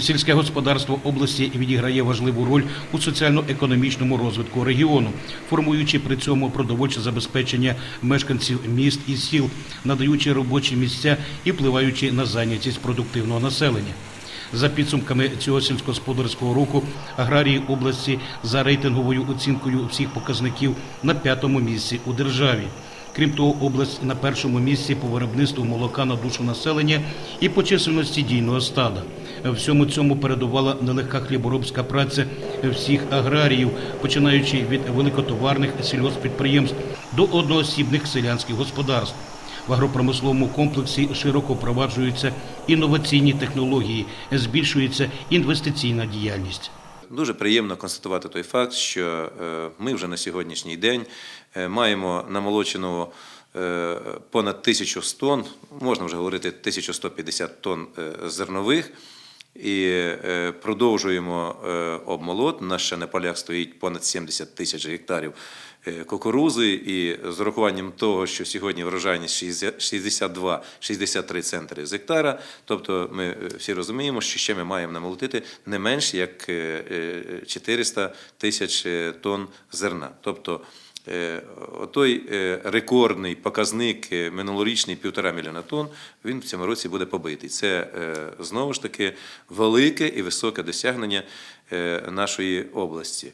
Сільське господарство області відіграє важливу роль у соціально-економічному розвитку регіону, формуючи при цьому продовольче забезпечення мешканців міст і сіл, надаючи робочі місця і впливаючи на зайнятість продуктивного населення. За підсумками цього сільськогосподарського року аграрії області за рейтинговою оцінкою всіх показників на п'ятому місці у державі. Крім того, область на першому місці по виробництву молока на душу населення і по чисельності дійного стада. Всьому цьому передувала нелегка хліборобська праця всіх аграріїв, починаючи від великотоварних сільгоспідприємств до одноосібних селянських господарств. В агропромисловому комплексі широко впроваджуються інноваційні технології, збільшується інвестиційна діяльність. Дуже приємно констатувати той факт, що е, ми вже на сьогоднішній день е, маємо намолоченого е, понад 1100 тонн, можна вже говорити 1150 тонн зернових. І е, продовжуємо е, обмолот. У нас ще на полях стоїть понад 70 тисяч гектарів е, кукурузи. І з урахуванням того, що сьогодні врожайність 62-63 центри з гектара, тобто ми всі розуміємо, що ще ми маємо намолотити не менш як е, е, 400 тисяч тонн зерна. Тобто Отой е, рекордний показник е, минулорічний півтора мільйона тонн, він в цьому році буде побитий. Це е, знову ж таки велике і високе досягнення е, нашої області.